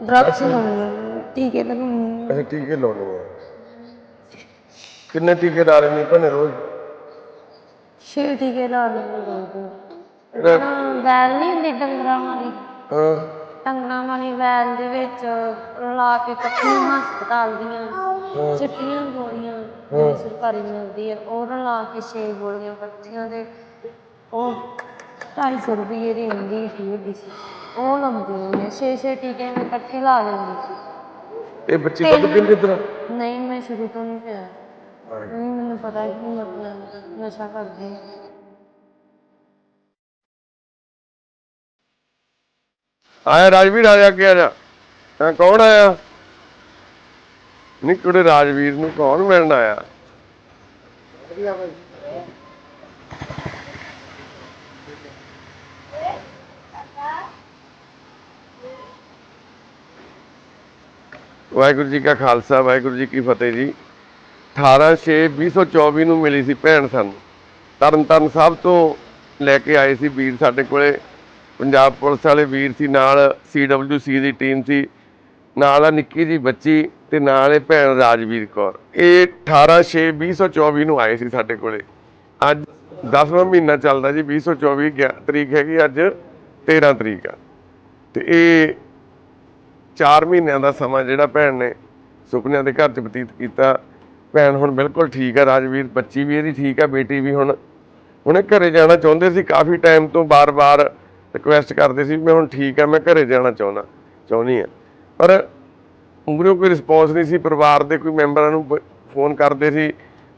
Drugs ਟੀਕੇ ਲਗਾਉਣੇ ਅੱਛਾ ਟੀਕੇ ਲਾਉਣੇ ਆ। ਕਿੰਨੇ ਟੀਕੇ ਲਾ ਰਹੇ ਨੇ ਭੈਣੇ ਰੋਜ਼? ਛੇ ਟੀਕੇ ਲਾ ਲੈਂਦੇ ਨਾ ਵੈਲ ਨਹੀਂ ਹੁੰਦੀ ਡੰਗਰਾਂ ਵਾਲੀ। ਹਾਂ। ਡੰਗਰਾਂ ਵਾਲੀ ਵੈਲ ਦੇ ਵਿੱਚ ਲਾ ਕੇ ਕੱਟੀਆਂ ਹਸਪਤਾਲ ਦੀਆਂ ਚਿੱਟੀਆਂ ਗੋਲੀਆਂ ਜਿਹੜੀ ਸਰਕਾਰੀ ਮਿਲਦੀ ਹੈ ਉਹ ਰਲਾ ਕੇ ਛੇ ਗੋਲੀਆਂ ਕੱਟੀਆਂ ਦੇ ਉਹ 250 ਰੁਪਏ ਦੀ ਹੁੰਦੀ ਸੀ ਵੱਡੀ ਸੀ ਉਹ ਲਾਉਂਦੇ ਨੇ ਛੇ ਛੇ ਟੀਕੇ ਮੈਂ ਇਕੱਠੇ ਲਾ ਲੈਂਦੀ ਸੀ। ਇਹ ਬੱਚੇ ਕਦੋਂ ਪੀਂਦੇ ਤੇਰਾ ਨਹੀਂ ਮੈਂ ਸ਼ੁਰੂ ਤੋਂ ਨਹੀਂ ਪਿਆ। ਨਹੀਂ ਮੈਨੂੰ ਪਤਾ ਕਿ ਮਤਲਬ ਨਸ਼ਾ ਕਰਦੇ। ਆਇਆ ਰਾਜਵੀਰ ਆ ਜਾ ਕੇ ਆ ਜਾ ਹਾਂ ਕੌਣ ਆਇਆ? ਨਹੀਂ ਕੁੜੇ ਰਾਜਵੀਰ ਨੂੰ ਕੌਣ ਮਿਲਣ ਆਇਆ? ਵਾਹਿਗੁਰੂ ਜੀ ਕਾ ਖਾਲਸਾ, ਵਾਹਿਗੁਰੂ ਜੀ ਕੀ ਫਤਿਹ ਜੀ। 18 6 2024 ਨੂੰ ਮਿਲੀ ਸੀ ਭੈਣ ਸਾਨੂੰ। ਤਰਨ ਤਾਰਨ ਸਾਹਿਬ ਤੋਂ ਲੈ ਕੇ ਆਏ ਸੀ ਵੀਰ ਸਾਡੇ ਕੋਲੇ। ਪੰਜਾਬ ਪੁਲਿਸ ਵਾਲੇ ਵੀਰ ਸੀ, ਨਾਲ ਸੀਡਬਲਯੂਸੀ ਦੀ ਟੀਮ ਸੀ, ਨਾਲ ਆ ਨਿੱਕੀ ਜੀ ਬੱਚੀ ਤੇ ਨਾਲ ਇਹ ਭੈਣ ਰਾਜਵੀਰ ਕੌਰ। ਇਹ 18 6 2024 ਨੂੰ ਆਏ ਸੀ ਸਾਡੇ ਕੋਲੇ। ਅੱਜ 10ਵਾਂ ਮਹੀਨਾ ਚੱਲਦਾ ਜੀ 2024 ਗਿਆ- ਤਰੀਕ ਹੈਗੀ, ਅੱਜ 13 ਤਰੀਕ ਆ। ਤੇ ਇਹ 4 ਮਹੀਨਿਆਂ ਦਾ ਸਮਾਂ ਜਿਹੜਾ ਭੈਣ ਨੇ ਸੁਪਨਿਆਂ ਦੇ ਘਰ 'ਚ ਬਤੀਤ ਕੀਤਾ। ਭੈਣ ਹੁਣ ਬਿਲਕੁਲ ਠੀਕ ਆ ਰਾਜਵੀਰ ਬੱਚੀ ਵੀ ਇਹਦੀ ਠੀਕ ਆ ਬੇਟੀ ਵੀ ਹੁਣ ਉਹਨੇ ਘਰੇ ਜਾਣਾ ਚਾਹੁੰਦੇ ਸੀ ਕਾਫੀ ਟਾਈਮ ਤੋਂ ਬਾਰ-ਬਾਰ ਰਿਕੁਐਸਟ ਕਰਦੇ ਸੀ ਮੈਂ ਹੁਣ ਠੀਕ ਆ ਮੈਂ ਘਰੇ ਜਾਣਾ ਚਾਹੁੰਦਾ ਚਾਹੁੰਦੀ ਆ। ਪਰ ਉਮਰੋਂ ਕੋਈ ਰਿਸਪੌਂਸ ਨਹੀਂ ਸੀ ਪਰਿਵਾਰ ਦੇ ਕੋਈ ਮੈਂਬਰਾਂ ਨੂੰ ਫੋਨ ਕਰਦੇ ਸੀ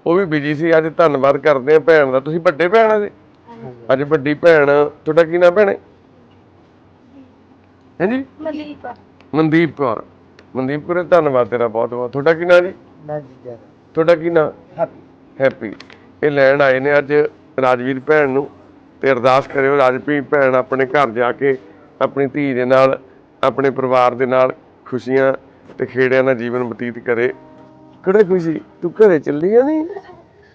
ਉਹ ਵੀ ਬਿਜ਼ੀ ਸੀ ਅੱਜ ਧੰਨਵਾਦ ਕਰਦੇ ਆ ਭੈਣ ਦਾ ਤੁਸੀਂ ਵੱਡੇ ਭੈਣ ਆ ਜੀ? ਅੱਜ ਵੱਡੀ ਭੈਣ ਤੁਹਾਡਾ ਕੀ ਨਾਮ ਭੈਣੇ? ਹਾਂਜੀ? ਮਨਦੀਪ ਕੌਰ। ਮਨਦੀਪ ਕੌਰ ਧੰਨਵਾਦ ਤੇਰਾ ਬਹੁਤ ਬਹੁਤ। ਤੁਹਾਡਾ ਕੀ ਨਾਮ ਜੀ? ਤੁਹਾਡਾ ਕੀ ਨਾਮ ਹੈਪੀ। ਇਹ ਲੈਣ ਆਏ ਨੇ ਅੱਜ ਰਾਜਵੀਰ ਭੈਣ ਨੂੰ ਤੇ ਅਰਦਾਸ ਕਰਿਓ ਰਾਜਪੀ ਭੈਣ ਆਪਣੇ ਘਰ ਜਾ ਕੇ ਆਪਣੀ ਧੀ ਦੇ ਨਾਲ ਆਪਣੇ ਪਰਿਵਾਰ ਦੇ ਨਾਲ ਖੁਸ਼ੀਆਂ ਤੇ ਖੇੜਿਆਂ ਦਾ ਜੀਵਨ ਬਤੀਤ ਕਰੇ। ਕਿਹੜੇ ਖੁਸ਼ੀ? ਤੂੰ ਘਰੇ ਚੱਲੀ ਆ ਨਹੀਂ?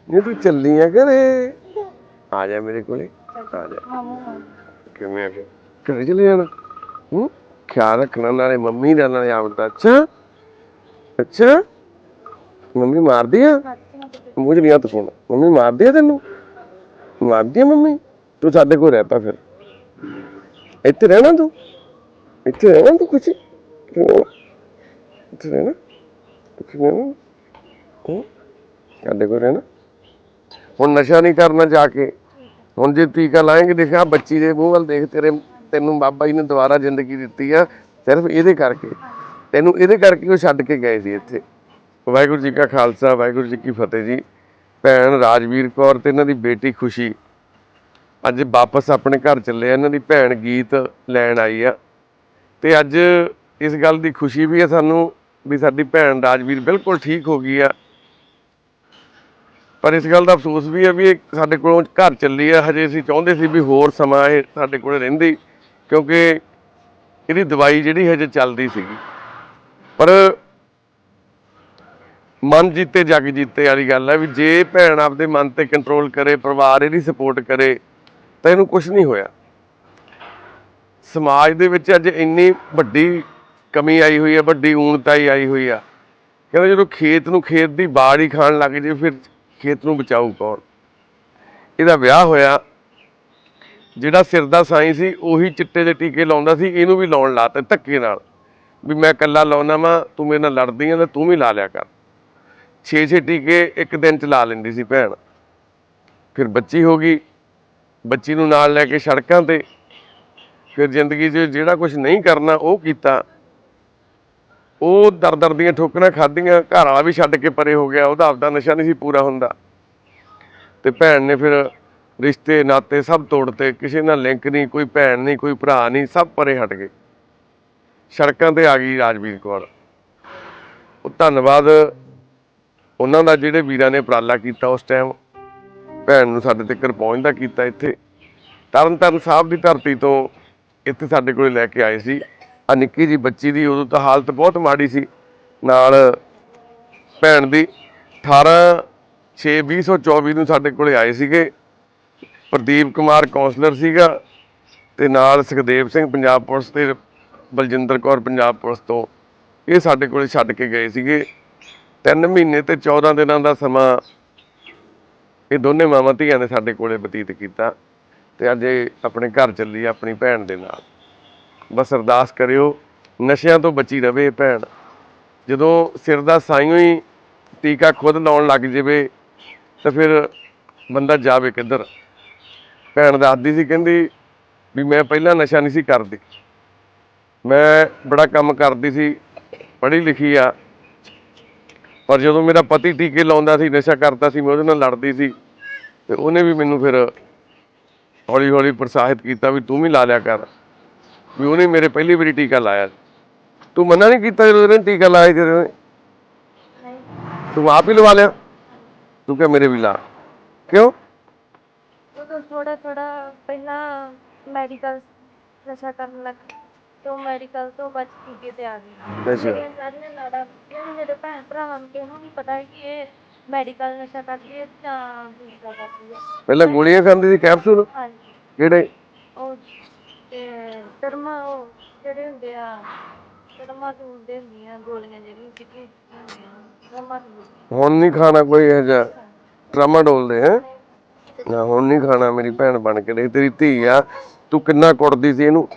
ਨਹੀਂ ਤੂੰ ਚੱਲੀ ਆ ਘਰੇ। ਆ ਜਾ ਮੇਰੇ ਕੋਲੇ। ਆ ਜਾ। ਕਿਵੇਂ ਆ ਫਿਰ? ਘਰੇ ਚਲੇ ਜਾਣਾ? ਹੂੰ? ਖਿਆਲ ਰੱਖਣਾ, ਨਾਲੇ ਮੰਮੀ ਦਾ, ਨਾਲੇ ਆਪਦਾ ਅੱਛਾ? ਅੱਛਾ? ਮੰਮੀ ਮਾਰਦੀ ਆ? ਮੂੰਹ ਚ ਨਹੀਂ ਹੱਥ ਪਾਉਣਾ। ਮੰਮੀ ਮਾਰਦੀ ਆ ਤੈਨੂੰ? ਮਾਰਦੀ ਆ ਮੰਮੀ? ਤੂੰ ਸਾਡੇ ਕੋਲ ਰਹਿਤਾ ਫਿਰ। ਇੱਥੇ ਰਹਿਣਾ ਤੂੰ? ਇੱਥੇ ਰਹਿਣਾ ਤੂੰ ਕੁਛ? ਇੱਥੇ ਰਹਿਣਾ? ਇੱਥੇ ਰਹਿਣਾ? ਹੂੰ? ਸਾਡੇ ਕੋਲ ਰਹਿਣਾ? ਹੁਣ ਨਸ਼ਾ ਨਹੀਂ ਕਰਨਾ ਜਾ ਕੇ। ਹੁਣ ਜੇ ਟੀਕਾ ਲਾਏਂਗੇ ਦੇਖਿਆ ਬੱਚੀ ਦੇ ਮੂੰਹ ਵੱਲ ਦੇਖ, ਤੇਰੇ ਤੈਨੂੰ ਬਾਬਾ ਜੀ ਨੇ ਦੁਬਾਰਾ ਜ਼ਿੰਦਗੀ ਦਿੱਤੀ ਆ, ਸਿਰਫ ਇਹਦੇ ਕਰਕੇ। ਤੈਨੂੰ ਇਹਦੇ ਕਰਕੇ ਉਹ ਛੱਡ ਕੇ ਗਏ ਸੀ ਇੱਥੇ। ਵਾਹਿਗੁਰੂ ਜੀ ਕਾ ਖਾਲਸਾ, ਵਾਹਿਗੁਰੂ ਜੀ ਕੀ ਫਤਿਹ ਜੀ। ਭੈਣ ਰਾਜਵੀਰ ਕੌਰ ਤੇ ਇਹਨਾਂ ਦੀ ਬੇਟੀ ਖੁਸ਼ੀ। ਅੱਜ ਵਾਪਸ ਆਪਣੇ ਘਰ ਚੱਲੇ ਆ, ਇਹਨਾਂ ਦੀ ਭੈਣ ਗੀਤ ਲੈਣ ਆਈ ਆ। ਤੇ ਅੱਜ ਇਸ ਗੱਲ ਦੀ ਖੁਸ਼ੀ ਵੀ ਹੈ ਸਾਨੂੰ ਵੀ ਸਾਡੀ ਭੈਣ ਰਾਜਵੀਰ ਬਿਲਕੁਲ ਠੀਕ ਹੋ ਗਈ ਆ। ਪਰ ਇਸ ਗੱਲ ਦਾ ਅਫਸੋਸ ਵੀ ਹੈ ਵੀ ਇਹ ਸਾਡੇ ਕੋਲੋਂ ਘਰ ਚੱਲੀ ਆ, ਹਜੇ ਅਸੀਂ ਚਾਹੁੰਦੇ ਸੀ ਵੀ ਹੋਰ ਸਮਾਂ ਇਹ ਸਾਡੇ ਕੋਲ ਰਹਿੰਦੀ। ਕਿਉਂਕਿ ਇਹਦੀ ਦਵਾਈ ਜਿਹੜੀ ਹਜੇ ਚੱਲਦੀ ਸੀਗੀ। ਪਰ ਮਨ ਜੀਤੇ, ਜਗ ਜੀਤੇ ਵਾਲੀ ਗੱਲ ਹੈ ਵੀ ਜੇ ਭੈਣ ਆਪਦੇ ਮਨ ਤੇ ਕੰਟਰੋਲ ਕਰੇ, ਪਰਿਵਾਰ ਇਹਦੀ ਸਪੋਰਟ ਕਰੇ, ਤਾਂ ਇਹਨੂੰ ਕੁਝ ਨਹੀਂ ਹੋਇਆ। ਸਮਾਜ ਦੇ ਵਿੱਚ ਅੱਜ ਇੰਨੀ ਵੱਡੀ ਕਮੀ ਆਈ ਹੋਈ ਹੈ, ਵੱਡੀ ਊਣਤਾਈ ਆਈ ਹੋਈ ਆ। ਕਹਿੰਦੇ ਜਦੋਂ ਖੇਤ ਨੂੰ ਖੇਤ ਦੀ ਬਾੜ ਹੀ ਖਾਣ ਲੱਗ ਜੇ, ਫਿਰ ਖੇਤ ਨੂੰ ਬਚਾਊ ਕੌਣ? ਇਹਦਾ ਵਿਆਹ ਹੋਇਆ। ਜਿਹੜਾ ਸਿਰ ਦਾ ਸਾਈਂ ਸੀ, ਉਹੀ ਚਿੱਟੇ ਦੇ ਟੀਕੇ ਲਾਉਂਦਾ ਸੀ, ਇਹਨੂੰ ਵੀ ਲਾਉਣ ਲਾਤੇ ਧੱਕੇ ਨਾਲ ਵੀ ਮੈਂ ਇਕੱਲਾ ਲਾਉਣਾ ਵਾਂ, ਤੂੰ ਮੇਰੇ ਨਾਲ ਲੜਦੀ ਆਂ ਤਾਂ ਤੂੰ ਵੀ ਲਾ ਲਿਆ ਕਰ। 6-6 ਟੀਕੇ ਇੱਕ ਦਿਨ ਚ ਲਾ ਲੈਂਦੀ ਸੀ ਭੈਣ। ਫਿਰ ਬੱਚੀ ਹੋ ਗਈ, ਬੱਚੀ ਨੂੰ ਨਾਲ ਲੈ ਕੇ ਸੜਕਾਂ ਤੇ, ਫਿਰ ਜ਼ਿੰਦਗੀ 'ਚ ਜਿਹੜਾ ਕੁਝ ਨਹੀਂ ਕਰਨਾ ਉਹ ਕੀਤਾ। ਉਹ ਦਰ ਦਰ ਦੀਆਂ ਠੋਕਰਾਂ ਖਾਧੀਆਂ, ਘਰ ਵਾਲਾ ਵੀ ਛੱਡ ਕੇ ਪਰੇ ਹੋ ਗਿਆ, ਉਹਦਾ ਆਪਦਾ ਨਸ਼ਾ ਨਹੀਂ ਸੀ ਪੂਰਾ ਹੁੰਦਾ। ਤੇ ਭੈਣ ਨੇ ਫਿਰ ਰਿਸ਼ਤੇ, ਨਾਤੇ ਸਭ ਤੋੜਤੇ ਕਿਸੇ ਨਾਲ ਲਿੰਕ ਨਹੀਂ, ਕੋਈ ਭੈਣ ਨਹੀਂ, ਕੋਈ ਭਰਾ ਨਹੀਂ, ਸਭ ਪਰੇ ਹਟ ਗਏ। ਸੜਕਾਂ ਤੇ ਆ ਗਈ ਰਾਜਵੀਰ ਕੌਰ। ਉਹ ਧੰਨਵਾਦ, ਉਹਨਾਂ ਦਾ ਜਿਹੜੇ ਵੀਰਾਂ ਨੇ ਉਪਰਾਲਾ ਕੀਤਾ ਉਸ ਟਾਈਮ ਭੈਣ ਨੂੰ ਸਾਡੇ ਤੱਕ ਪਹੁੰਚਦਾ ਕੀਤਾ ਇੱਥੇ। ਤਰਨ ਤਾਰਨ ਸਾਹਿਬ ਦੀ ਧਰਤੀ ਤੋਂ ਇੱਥੇ ਸਾਡੇ ਕੋਲੇ ਲੈ ਕੇ ਆਏ ਸੀ। ਆ ਨਿੱਕੀ ਜੀ ਬੱਚੀ ਦੀ ਉਦੋਂ ਤਾਂ ਹਾਲਤ ਬਹੁਤ ਮਾੜੀ ਸੀ। ਨਾਲ ਭੈਣ ਦੀ 18 6 2024 ਨੂੰ ਸਾਡੇ ਕੋਲੇ ਆਏ ਸੀਗੇ। ਪ੍ਰਦੀਪ ਕੁਮਾਰ ਕਾਉਂਸਲਰ ਸੀਗਾ ਤੇ ਨਾਲ ਸੁਖਦੇਵ ਸਿੰਘ ਪੰਜਾਬ ਪੁਲਿਸ ਦੇ ਬਲਜਿੰਦਰ ਕੌਰ ਪੰਜਾਬ ਪੁਲਿਸ ਤੋਂ। ਇਹ ਸਾਡੇ ਕੋਲੇ ਛੱਡ ਕੇ ਗਏ ਸੀਗੇ। 3 ਮਹੀਨੇ ਤੇ 14 ਦਿਨਾਂ ਦਾ ਸਮਾਂ ਇਹ ਦੋਨੇ ਮਾਵਾਂ ਧੀਆਂ ਨੇ ਸਾਡੇ ਕੋਲੇ ਬਤੀਤ ਕੀਤਾ ਤੇ ਅੱਜ ਇਹ ਆਪਣੇ ਘਰ ਚੱਲੀ ਆਪਣੀ ਭੈਣ ਦੇ ਨਾਲ। ਬਸ ਅਰਦਾਸ ਕਰਿਓ, ਨਸ਼ਿਆਂ ਤੋਂ ਬਚੀ ਰਵੇ ਭੈਣ। ਜਦੋਂ ਸਿਰ ਦਾ ਸਾਈਓ ਹੀ ਟੀਕਾ ਖੁਦ ਲਾਉਣ ਲੱਗ ਜਾਵੇ, ਤਾਂ ਫਿਰ ਬੰਦਾ ਜਾਵੇ ਕਿੱਧਰ? ਭੈਣ ਦਾਦੀ ਸੀ ਕਹਿੰਦੀ ਵੀ ਮੈਂ ਪਹਿਲਾਂ ਨਸ਼ਾ ਨਹੀਂ ਸੀ ਕਰਦੀ। ਮੈਂ ਬੜਾ ਕੰਮ ਕਰਦੀ ਸੀ ਪੜ੍ਹੀ ਲਿਖੀ ਆ। ਪਰ ਜਦੋਂ ਮੇਰਾ ਪਤੀ ਟੀਕੇ ਲਾਉਂਦਾ ਸੀ ਨਸ਼ਾ ਕਰਦਾ ਸੀ ਮੈਂ ਉਹਦੇ ਨਾਲ ਲੜਦੀ ਸੀ ਤੇ ਉਹਨੇ ਵੀ ਮੈਨੂੰ ਫਿਰ ਹੌਲੀ ਹੌਲੀ ਪ੍ਰੋਤਸਾਹਿਤ ਕੀਤਾ ਵੀ ਤੂੰ ਵੀ ਲਾ ਲਿਆ ਕਰ ਵੀ ਉਹਨੇ ਮੇਰੇ ਪਹਿਲੀ ਵਾਰੀ ਟੀਕਾ ਲਾਇਆ ਤੂੰ ਮਨਾ ਨਹੀਂ ਕੀਤਾ ਜਦੋਂ ਉਹਨੇ ਟੀਕਾ ਲਾਇਆ ਜਦੋਂ ਤੂੰ ਆਪ ਹੀ ਲਵਾ ਲਿਆ? ਤੂੰ ਕਿਹਾ ਮੇਰੇ ਵੀ ਲਾ। ਕਿਉਂ? ਉਦੋਂ ਥੋੜਾ ਥੋੜਾ ਪਹਿਲਾਂ ਮੈਡੀਕਲ ਨਸ਼ਾ ਕਰਨ ਲੱਗ ਤੋਂ ਮੈਡੀਕਲ ਤੋਂ ਬਚ ਟੀਕੇ ਤੇ ਆ ਗਈ। ਅੱਛਾ। ਮੇਰੀਆਂ ਸਾਰੀਆਂ ਨਾੜਾਂ ਇਹ ਮੇਰੇ ਭੈਣ ਭਰਾਵਾਂ ਨੂੰ ਕਿਹਨੂੰ ਨਹੀਂ ਪਤਾ ਕਿ ਇਹ ਮੈਡੀਕਲ ਨਸ਼ਾ ਕਰਦੀ ਹੈ ਜਾਂ ਦੂਸਰਾ ਕਰਦੀ ਹੈ ਪਹਿਲਾਂ ਗੋਲੀਆਂ ਖਾਂਦੀ ਸੀ ਕੈਪਸੂਲ ਹਾਂਜੀ। ਕਿਹੜੇ? ਉਹ ਤੇ ਟਰਮਾ ਉਹ ਜਿਹੜੇ ਹੁੰਦੇ ਆ ਟਰਮਾ ਦੂਰ ਦੇ ਹੁੰਦੀਆਂ ਗੋਲੀਆਂ ਜਿਹੜੀਆਂ ਕਿਤੇ ਹੁੰਦੀਆਂ ਟਰਮਾ ਦੂਰ ਹੁਣ ਨਹੀਂ ਖਾਣਾ ਕੋਈ ਇਹ ਜਿਹਾ ਟਰਾਮਾਡੋਲ ਦੇ ਹੈ? ਨਾ ਹੁਣ ਨਹੀਂ ਖਾਣਾ ਮੇਰੀ ਭੈਣ ਬਣ ਕੇ ਦੇਖ ਤੇਰੀ ਧੀ ਆ। ਤੂੰ ਕਿੰਨਾ ਕੁੱਟਦੀ ਸੀ ਇਹਨੂੰ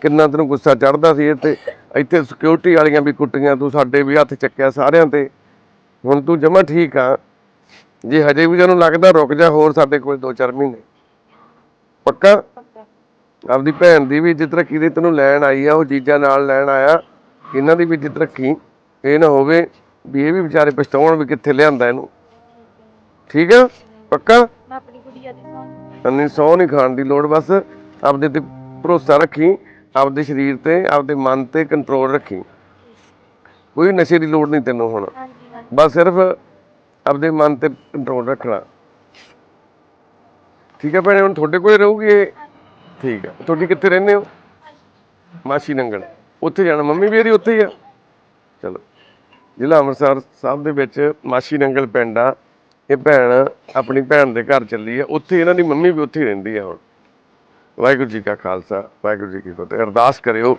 ਕਿੰਨਾ ਤੈਨੂੰ ਗੁੱਸਾ ਚੜਦਾ ਸੀ ਤੇ ਇੱਥੇ ਸਿਕਿਉਰਿਟੀ ਵਾਲੀਆਂ ਵੀ ਕੁੱਟੀਆਂ ਤੂੰ ਸਾਡੇ ਵੀ ਹੱਥ ਚੱਕਿਆ ਸਾਰਿਆਂ ਤੇ। ਹੁਣ ਤੂੰ ਜਮਾ ਠੀਕ ਆ। ਜੇ ਹਜੇ ਵੀ ਤੈਨੂੰ ਲੱਗਦਾ ਰੁਕ ਜਾ ਹੋਰ ਸਾਡੇ ਕੋਲ 2-4 ਮਹੀਨੇ। ਪੱਕਾ? ਆਪਦੀ ਭੈਣ ਦੀ ਵੀ ਇੱਜ਼ਤ ਰੱਖੀ ਦੀ ਤੈਨੂੰ ਲੈਣ ਆਈ ਆ ਉਹ ਜੀਜਾ ਨਾਲ ਲੈਣ ਆਇਆ। ਇਹਨਾਂ ਦੀ ਵੀ ਇੱਜ਼ਤ ਰੱਖੀ। ਇਹ ਨਾ ਹੋਵੇ ਵੀ ਇਹ ਵੀ ਵਿਚਾਰੇ ਪਛਤਾਉਣ ਵੀ ਕਿੱਥੇ ਲਿਆਂਦਾ ਇਹਨੂੰ। ਠੀਕ ਆ? ਪੱਕਾ? ਅੰਨੀ ਸੌ ਨਹੀਂ ਖਾਣ ਦੀ ਲੋੜ ਬਸ ਆਪਦੇ ਤੇ ਭਰੋਸਾ ਰੱਖੀ ਆਪਦੇ ਸਰੀਰ ਤੇ ਆਪਦੇ ਮਨ ਤੇ ਕੰਟਰੋਲ ਰੱਖੀ। ਕੋਈ ਨਸ਼ੇ ਦੀ ਲੋੜ ਨਹੀਂ ਤੈਨੂੰ ਹੁਣ। ਹਾਂਜੀ ਹਾਂਜੀ। ਬਸ ਸਿਰਫ ਆਪਦੇ ਮਨ ਤੇ ਕੰਟਰੋਲ ਰੱਖਣਾ। ਠੀਕ ਹੈ ਭੈਣੇ ਹੁਣ ਤੁਹਾਡੇ ਕੋਲੇ ਰਹੂਗੀ ਇਹ? ਠੀਕ ਹੈ। ਤੁਹਾਡੀ ਕਿੱਥੇ ਰਹਿੰਦੇ ਹੋ? ਮਾਸੀ ਨੰਗਲ। ਉੱਥੇ ਜਾਣਾ ਮੰਮੀ ਵੀ ਇਹਦੀ ਉੱਥੇ ਹੀ ਆ। ਚਲੋ। ਜ਼ਿਲ੍ਹਾ ਅੰਮ੍ਰਿਤਸਰ ਸਾਹਿਬ ਦੇ ਵਿੱਚ ਮਾਸੀ ਨੰਗਲ ਪਿੰਡ ਆ। ਇਹ ਭੈਣ ਆਪਣੀ ਭੈਣ ਦੇ ਘਰ ਚੱਲੀ ਆ। ਉੱਥੇ ਇਹਨਾਂ ਦੀ ਮੰਮੀ ਵੀ ਉੱਥੇ ਹੀ ਰਹਿੰਦੀ ਆ ਹੁਣ। ਵਾਹਿਗੁਰੂ ਜੀ ਕਾ ਖਾਲਸਾ ਵਾਹਿਗੁਰੂ ਜੀ ਕੀ ਫਤਿਹ। ਅਰਦਾਸ ਕਰਿਓ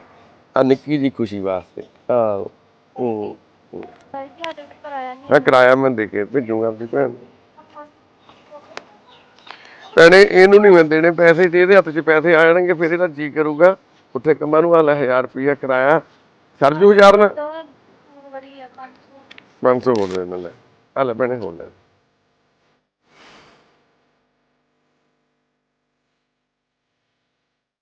ਆ ਨਿੱਕੀ ਜੀ ਖੁਸ਼ੀ ਵਾਸਤੇ। ਆਹੋ। ਉਹ ਮੈਂ ਕਿਰਾਇਆ ਮੈਂ ਦੇ ਕੇ ਭੇਜੂਗਾ ਆਪਣੀ ਭੈਣ ਨੂੰ। ਭੈਣੇ ਇਹਨੂੰ ਨਹੀਂ ਮੈਂ ਦੇਣੇ ਪੈਸੇ। ਤੇ ਇਹਦੇ ਹੱਥ 'ਚ ਪੈਸੇ ਆ ਜਾਣਗੇ ਫਿਰ ਇਹਦਾ ਜੀ ਕਰੂਗਾ। ਉੱਥੇ ਕੰਮਾਂ ਨੂੰ ਆ ਲੈ 1000 ਰੁਪਇਆ ਕਿਰਾਇਆ। ਸਰਜੂ ਹਜ਼ਾਰ ਨਾ ਦੋ ਵਾਰੀ ਆ 500 500 ਹੋਰ ਦੇ ਨਾਲ ਆ ਲੈ ਭੈਣੇ ਹੋਰ ਲੈ।